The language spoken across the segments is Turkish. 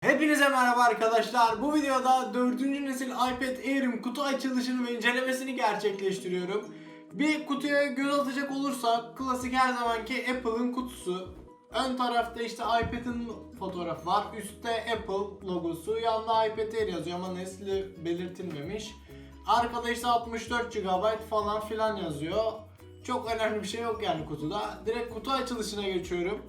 Hepinize merhaba arkadaşlar. Bu videoda 4. nesil iPad Air'in kutu açılışını ve incelemesini gerçekleştiriyorum. Bir kutuya göz atacak olursak klasik her zamanki Apple'ın kutusu. Ön tarafta işte iPad'in fotoğrafı var. Üstte Apple logosu. Yanında iPad Air yazıyor ama nesli belirtilmemiş. Arkada işte 64 GB falan filan yazıyor. Çok önemli bir şey yok yani kutuda. Direkt kutu açılışına geçiyorum.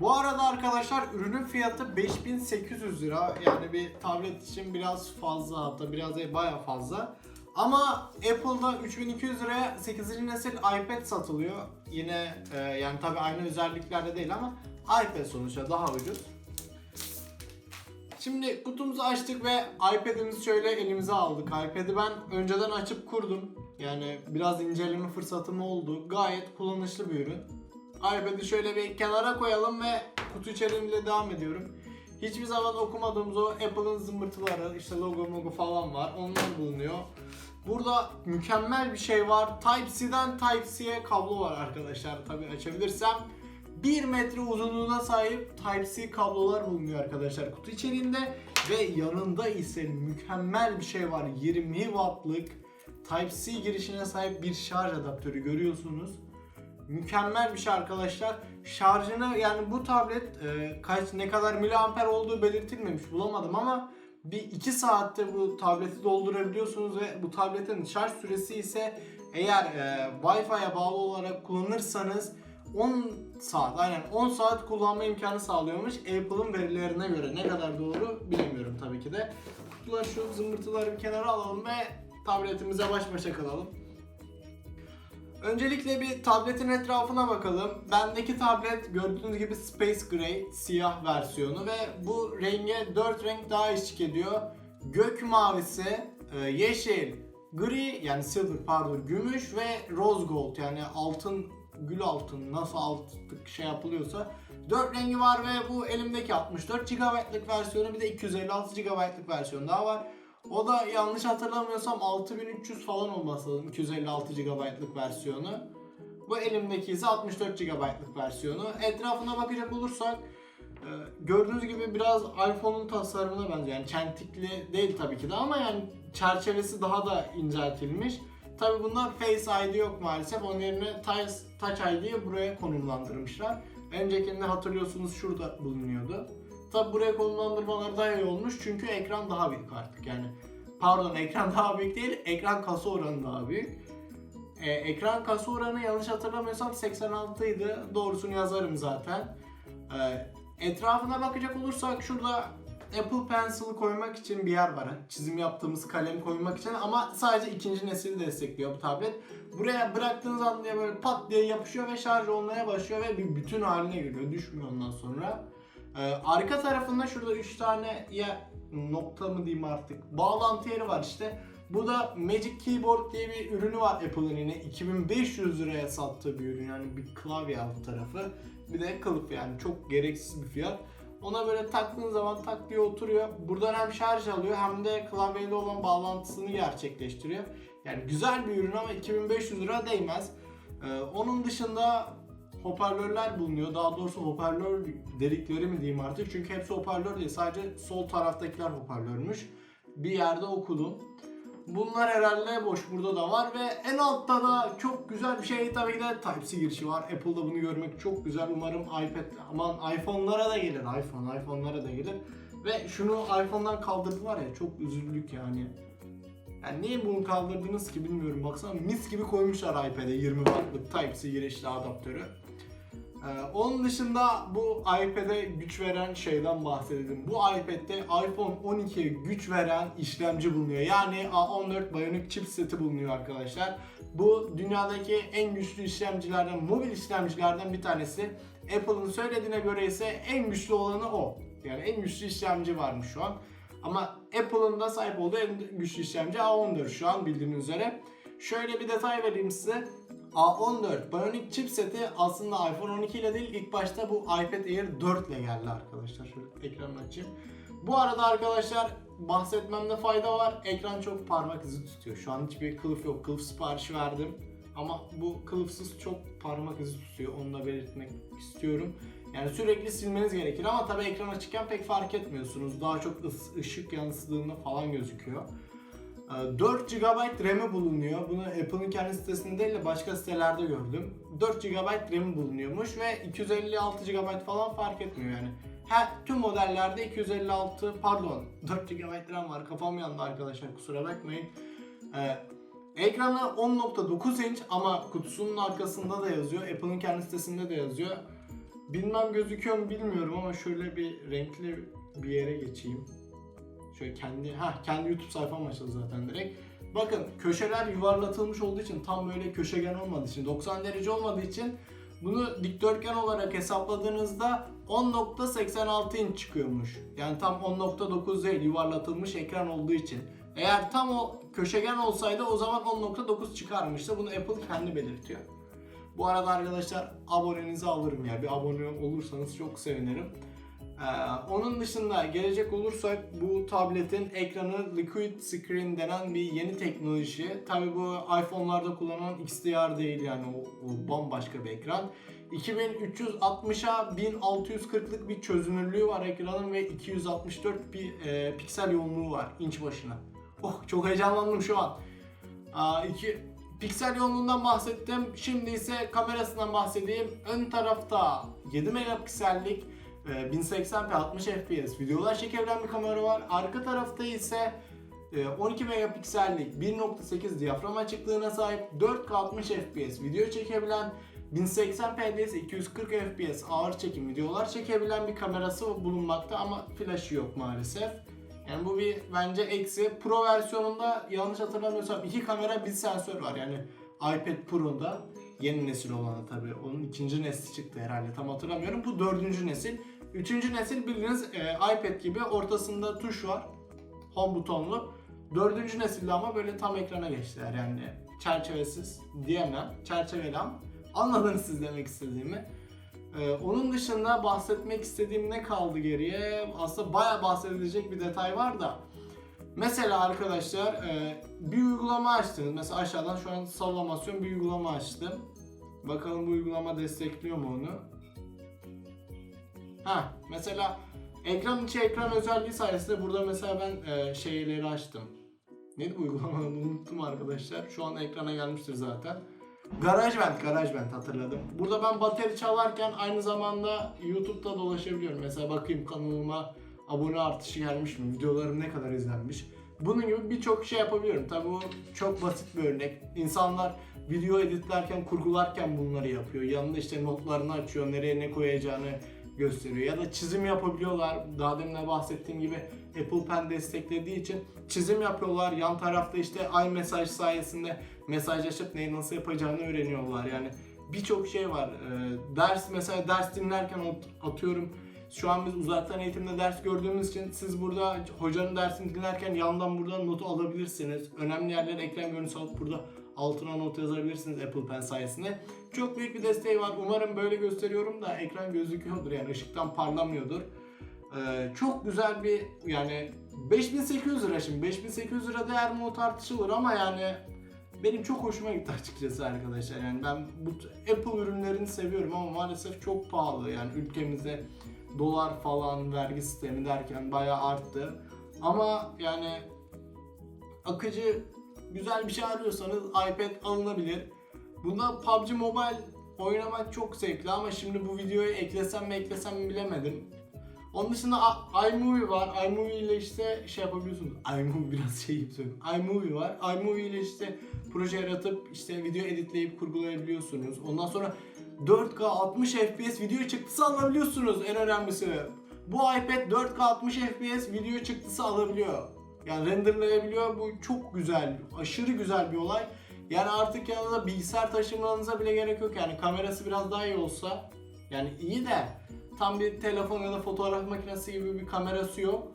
Bu arada arkadaşlar ürünün fiyatı 5800 lira. Yani bir tablet için biraz fazla hatta biraz değil baya fazla. Ama Apple'da 3200 liraya 8. nesil iPad satılıyor. Yine e, yani tabi aynı özelliklerde değil ama iPad sonuçta daha ucuz. Şimdi kutumuzu açtık ve iPad'imizi şöyle elimize aldık. iPad'i ben önceden açıp kurdum. Yani biraz inceleme fırsatım oldu. Gayet kullanışlı bir ürün. iPad'i şöyle bir kenara koyalım ve kutu içeriğiyle devam ediyorum. Hiçbir zaman okumadığımız o Apple'ın zımbırtıları, işte logo logo falan var. Onlar bulunuyor. Burada mükemmel bir şey var. Type-C'den Type-C'ye kablo var arkadaşlar. Tabii açabilirsem. 1 metre uzunluğuna sahip Type-C kablolar bulunuyor arkadaşlar kutu içeriğinde. Ve yanında ise mükemmel bir şey var. 20 wattlık Type-C girişine sahip bir şarj adaptörü görüyorsunuz mükemmel bir şey arkadaşlar. Şarjını yani bu tablet e, kaç ne kadar miliamper olduğu belirtilmemiş bulamadım ama bir 2 saatte bu tableti doldurabiliyorsunuz ve bu tabletin şarj süresi ise eğer e, Wi-Fi'ye bağlı olarak kullanırsanız 10 saat aynen 10 saat kullanma imkanı sağlıyormuş Apple'ın verilerine göre. Ne kadar doğru bilemiyorum tabii ki de. Şu zımbırtıları bir kenara alalım ve tabletimize baş başa kalalım. Öncelikle bir tabletin etrafına bakalım. Bendeki tablet gördüğünüz gibi Space Gray siyah versiyonu ve bu renge 4 renk daha eşlik ediyor. Gök mavisi, e, yeşil, gri yani silver pardon gümüş ve rose gold yani altın gül altın nasıl altlık şey yapılıyorsa 4 rengi var ve bu elimdeki 64 GB'lık versiyonu bir de 256 GB'lık versiyonu daha var. O da yanlış hatırlamıyorsam 6300 falan olması lazım 256 GB'lık versiyonu. Bu elimdeki ise 64 GB'lık versiyonu. Etrafına bakacak olursak e, gördüğünüz gibi biraz iPhone'un tasarımına benziyor. Yani çentikli değil tabii ki de ama yani çerçevesi daha da inceltilmiş. Tabi bunda Face ID yok maalesef. Onun yerine Touch ID'yi buraya konumlandırmışlar. Öncekinde hatırlıyorsunuz şurada bulunuyordu. Tabi buraya konumlandırmaları daha iyi olmuş çünkü ekran daha büyük artık yani. Pardon ekran daha büyük değil, ekran kasa oranı daha büyük. Ee, ekran kasa oranı yanlış hatırlamıyorsam 86 idi. Doğrusunu yazarım zaten. Ee, etrafına bakacak olursak şurada Apple Pencil'ı koymak için bir yer var. Çizim yaptığımız kalem koymak için ama sadece ikinci nesili destekliyor bu tablet. Buraya bıraktığınız anda böyle pat diye yapışıyor ve şarj olmaya başlıyor ve bir bütün haline geliyor. Düşmüyor ondan sonra. Ee, arka tarafında şurada 3 tane ya nokta mı diyeyim artık bağlantı yeri var işte. Bu da Magic Keyboard diye bir ürünü var Apple'ın yine 2500 liraya sattığı bir ürün yani bir klavye alt tarafı bir de kılıf yani çok gereksiz bir fiyat. Ona böyle taktığın zaman tak diye oturuyor. Buradan hem şarj alıyor hem de klavyeyle olan bağlantısını gerçekleştiriyor. Yani güzel bir ürün ama 2500 lira değmez. Ee, onun dışında hoparlörler bulunuyor. Daha doğrusu hoparlör delikleri mi diyeyim artık. Çünkü hepsi hoparlör değil. Sadece sol taraftakiler hoparlörmüş. Bir yerde okudum. Bunlar herhalde boş burada da var ve en altta da çok güzel bir şey tabii de Type-C girişi var. Apple'da bunu görmek çok güzel. Umarım iPad aman iPhone'lara da gelir. iPhone, iPhone'lara da gelir. Ve şunu iPhone'dan kaldırdılar ya çok üzüldük yani. Yani niye bunu kaldırdınız ki bilmiyorum. Baksana mis gibi koymuşlar iPad'e 20 wattlık Type-C girişli adaptörü. Ee, onun dışında bu iPad'e güç veren şeyden bahsedelim. Bu iPad'de iPhone 12'ye güç veren işlemci bulunuyor. Yani A14 Bionic chipseti bulunuyor arkadaşlar. Bu dünyadaki en güçlü işlemcilerden, mobil işlemcilerden bir tanesi. Apple'ın söylediğine göre ise en güçlü olanı o. Yani en güçlü işlemci varmış şu an. Ama Apple'ın da sahip olduğu en güçlü işlemci A14 şu an bildiğiniz üzere. Şöyle bir detay vereyim size. A14 Bionic chipseti aslında iPhone 12 ile değil ilk başta bu iPad Air 4 ile geldi arkadaşlar. Şöyle ekranı açayım. Bu arada arkadaşlar bahsetmemde fayda var. Ekran çok parmak izi tutuyor. Şu an hiçbir kılıf yok. Kılıf siparişi verdim. Ama bu kılıfsız çok parmak izi tutuyor. Onu da belirtmek istiyorum. Yani sürekli silmeniz gerekir ama tabii ekran açıkken pek fark etmiyorsunuz. Daha çok ışık yansıdığında falan gözüküyor. Ee, 4 GB RAM'i bulunuyor. Bunu Apple'ın kendi sitesinde değil de başka sitelerde gördüm. 4 GB RAM'i bulunuyormuş ve 256 GB falan fark etmiyor yani. Her tüm modellerde 256 pardon 4 GB RAM var. Kafam yandı arkadaşlar kusura bakmayın. Ee, ekranı 10.9 inç ama kutusunun arkasında da yazıyor. Apple'ın kendi sitesinde de yazıyor. Bilmem gözüküyor mu bilmiyorum ama şöyle bir renkli bir yere geçeyim. Şöyle kendi ha kendi YouTube sayfam açıldı zaten direkt. Bakın köşeler yuvarlatılmış olduğu için tam böyle köşegen olmadığı için 90 derece olmadığı için bunu dikdörtgen olarak hesapladığınızda 10.86 inç çıkıyormuş. Yani tam 10.9 değil yuvarlatılmış ekran olduğu için. Eğer tam o köşegen olsaydı o zaman 10.9 çıkarmıştı. Bunu Apple kendi belirtiyor. Bu arada arkadaşlar abonenizi alırım ya. Bir abone olursanız çok sevinirim. Ee, onun dışında gelecek olursak bu tabletin ekranı Liquid Screen denen bir yeni teknoloji. Tabi bu iPhone'larda kullanılan XDR değil yani o, o bambaşka bir ekran. 2360'a 1640'lık bir çözünürlüğü var ekranın ve 264 bir e, piksel yoğunluğu var inç başına. Oh çok heyecanlandım şu an. Aa, iki, piksel yoğunluğundan bahsettim. Şimdi ise kamerasından bahsedeyim. Ön tarafta 7 megapiksellik 1080p 60 fps videolar çekebilen bir kamera var. Arka tarafta ise e, 12 megapiksellik 1.8 diyafram açıklığına sahip 4K 60 fps video çekebilen 1080p'de ise 240 fps ağır çekim videolar çekebilen bir kamerası bulunmakta ama flaşı yok maalesef. Yani bu bir bence eksi. Pro versiyonunda yanlış hatırlamıyorsam iki kamera bir sensör var. Yani iPad Pro'da yeni nesil olanı tabii. Onun ikinci nesli çıktı herhalde tam hatırlamıyorum. Bu dördüncü nesil. Üçüncü nesil bildiğiniz e, iPad gibi ortasında tuş var. Home butonlu. Dördüncü nesilde ama böyle tam ekrana geçtiler yani çerçevesiz diyemem. Çerçeveli ama anladınız siz demek istediğimi. Ee, onun dışında bahsetmek istediğim ne kaldı geriye? Aslında bayağı bahsedilecek bir detay var da. Mesela arkadaşlar e, bir uygulama açtınız. Mesela aşağıdan şu an sallamasyon bir uygulama açtım. Bakalım bu uygulama destekliyor mu onu? Ha mesela ekran içi ekran özelliği sayesinde burada mesela ben e, şeyleri açtım. Neydi bu unuttum arkadaşlar. Şu an ekrana gelmiştir zaten. GarageBand, GarageBand hatırladım. Burada ben bateri çalarken aynı zamanda YouTube'da dolaşabiliyorum. Mesela bakayım kanalıma abone artışı gelmiş mi? Videolarım ne kadar izlenmiş? Bunun gibi birçok şey yapabiliyorum. Tabi bu çok basit bir örnek. İnsanlar video editlerken, kurgularken bunları yapıyor. Yanında işte notlarını açıyor, nereye ne koyacağını gösteriyor. Ya da çizim yapabiliyorlar. Daha demin de bahsettiğim gibi Apple Pen desteklediği için çizim yapıyorlar. Yan tarafta işte iMessage sayesinde mesajlaşıp neyi nasıl yapacağını öğreniyorlar. Yani birçok şey var. Ee, ders mesela ders dinlerken at- atıyorum şu an biz uzaktan eğitimde ders gördüğümüz için siz burada hocanın dersini dinlerken yandan buradan notu alabilirsiniz. Önemli yerlere ekran görüntüsü alıp burada altına not yazabilirsiniz Apple Pen sayesinde. Çok büyük bir desteği var. Umarım böyle gösteriyorum da ekran gözüküyordur yani ışıktan parlamıyordur. Ee, çok güzel bir yani 5800 lira şimdi 5800 lira değer mi o tartışılır ama yani benim çok hoşuma gitti açıkçası arkadaşlar. Yani ben bu Apple ürünlerini seviyorum ama maalesef çok pahalı. Yani ülkemizde dolar falan vergi sistemi derken bayağı arttı. Ama yani akıcı güzel bir şey arıyorsanız iPad alınabilir. Bunda PUBG Mobile oynamak çok zevkli ama şimdi bu videoyu eklesem mi eklesem mi bilemedim. Onun dışında iMovie var. iMovie ile işte şey yapabiliyorsunuz. iMovie biraz şey gibi söylüyorum. iMovie var. iMovie ile işte proje yaratıp işte video editleyip kurgulayabiliyorsunuz. Ondan sonra 4K 60 FPS video çıktısı alabiliyorsunuz en önemlisi. Bu iPad 4K 60 FPS video çıktısı alabiliyor. Yani renderlayabiliyor. Bu çok güzel. Aşırı güzel bir olay. Yani artık yanında bilgisayar taşımanıza bile gerek yok. Yani kamerası biraz daha iyi olsa yani iyi de tam bir telefon ya da fotoğraf makinesi gibi bir kamerası yok.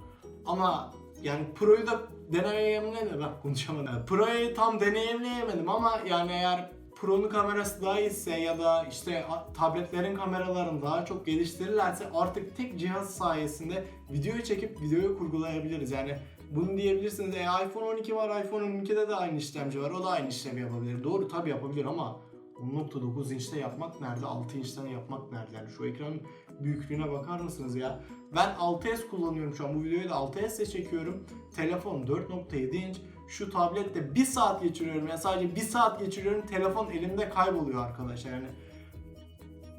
Ama yani Pro'yu da deneyimlemedim. Bak konuşamadım. Pro'yu tam deneyimleyemedim ama yani eğer Pro'nun kamerası daha iyiyse ya da işte tabletlerin kameralarını daha çok geliştirirlerse artık tek cihaz sayesinde videoyu çekip videoyu kurgulayabiliriz. Yani bunu diyebilirsiniz. E, iPhone 12 var, iPhone 12'de de aynı işlemci var. O da aynı işlemi yapabilir. Doğru tabi yapabilir ama 10.9 inçte yapmak nerede? 6 inçten yapmak nerede? Yani şu ekranın büyüklüğüne bakar mısınız ya? Ben 6S kullanıyorum şu an. Bu videoyu da 6S ile çekiyorum. Telefon 4.7 inç. Şu tablette 1 saat geçiriyorum. Yani sadece 1 saat geçiriyorum. Telefon elimde kayboluyor arkadaşlar. Yani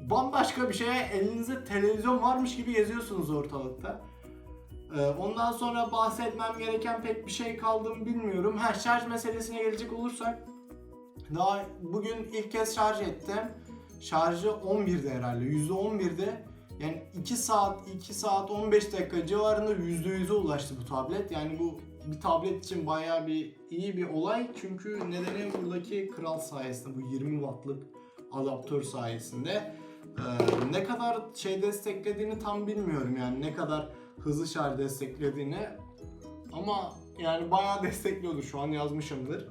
bambaşka bir şeye elinizde televizyon varmış gibi geziyorsunuz ortalıkta. Ee, ondan sonra bahsetmem gereken pek bir şey kaldı mı bilmiyorum. Ha şarj meselesine gelecek olursak daha bugün ilk kez şarj ettim. Şarjı 11'de herhalde. %11'de. Yani 2 saat, 2 saat 15 dakika civarında %100'e ulaştı bu tablet. Yani bu bir tablet için bayağı bir iyi bir olay. Çünkü nedeni buradaki kral sayesinde bu 20 wattlık adaptör sayesinde. Ee, ne kadar şey desteklediğini tam bilmiyorum yani ne kadar hızlı şarj desteklediğini ama yani bayağı destekliyordur şu an yazmışımdır.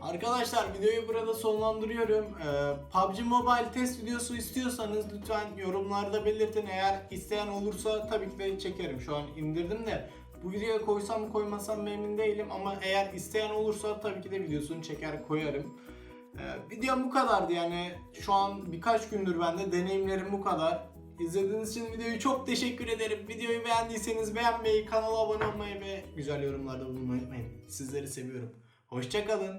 Arkadaşlar videoyu burada sonlandırıyorum. Ee, PUBG Mobile test videosu istiyorsanız lütfen yorumlarda belirtin. Eğer isteyen olursa tabii ki de çekerim. Şu an indirdim de bu videoya koysam koymasam mı emin değilim ama eğer isteyen olursa tabii ki de videosunu çeker koyarım. Ee, videom bu kadardı yani şu an birkaç gündür bende deneyimlerim bu kadar. İzlediğiniz için videoyu çok teşekkür ederim. Videoyu beğendiyseniz beğenmeyi, kanala abone olmayı ve güzel yorumlarda bulunmayı unutmayın. Sizleri seviyorum. Hoşçakalın.